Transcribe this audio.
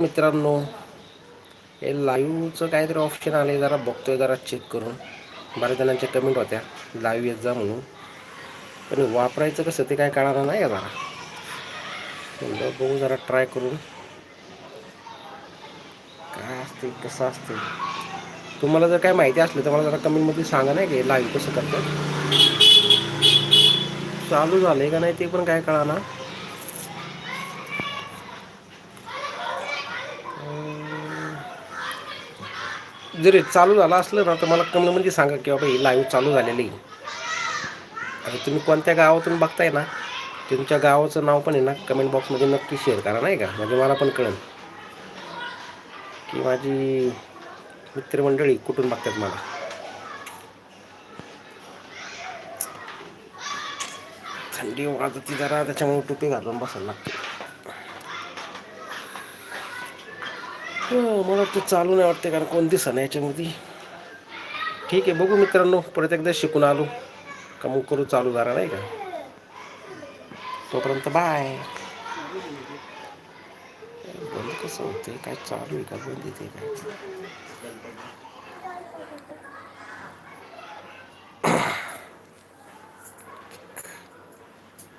मित्रांनो हे लाईव्हचं काहीतरी ऑप्शन आलं आहे जरा बघतोय जरा चेक करून. बऱ्याच जणांच्या कमेंट होत्या लाईव्ह येत जा म्हणून. पण वापरायचं कसं ते काय कळणार नाही जरा? म्हणलं बघू जरा ट्राय करून. काय असते कसं असते तुम्हाला जर काय माहिती असली तर मला जरा कमेंटमध्ये सांगा नाही की लाईव्ह कसं करतात? चालू झालं आहे का नाही ते पण काय कळा जरी चालू झालं असलं ना तर मला कमेंटमध्ये म्हणजे सांगा की बाबा ही लाईव्ह चालू झालेली आहे. आणि तुम्ही कोणत्या गावातून बघताय ना तुमच्या गावाचं नाव पण आहे ना कमेंट बॉक्समध्ये नक्की शेअर करा नाही का? म्हणजे मला पण कळेल. की माझी मित्रमंडळी कुठून बघतात मला? थंडी वाजती जरा त्याच्यामुळे टोपी घालून बसायला लागते. मला ते चालू नाही वाटते कारण कोण दिसा नाही याच्यामध्ये. ठीक आहे बघू मित्रांनो परत एकदा शिकून आलो. का मग करू चालू झाला नाही का? तोपर्यंत बाय बंद कसं होते काय चालू आहे का? बंद येते काय?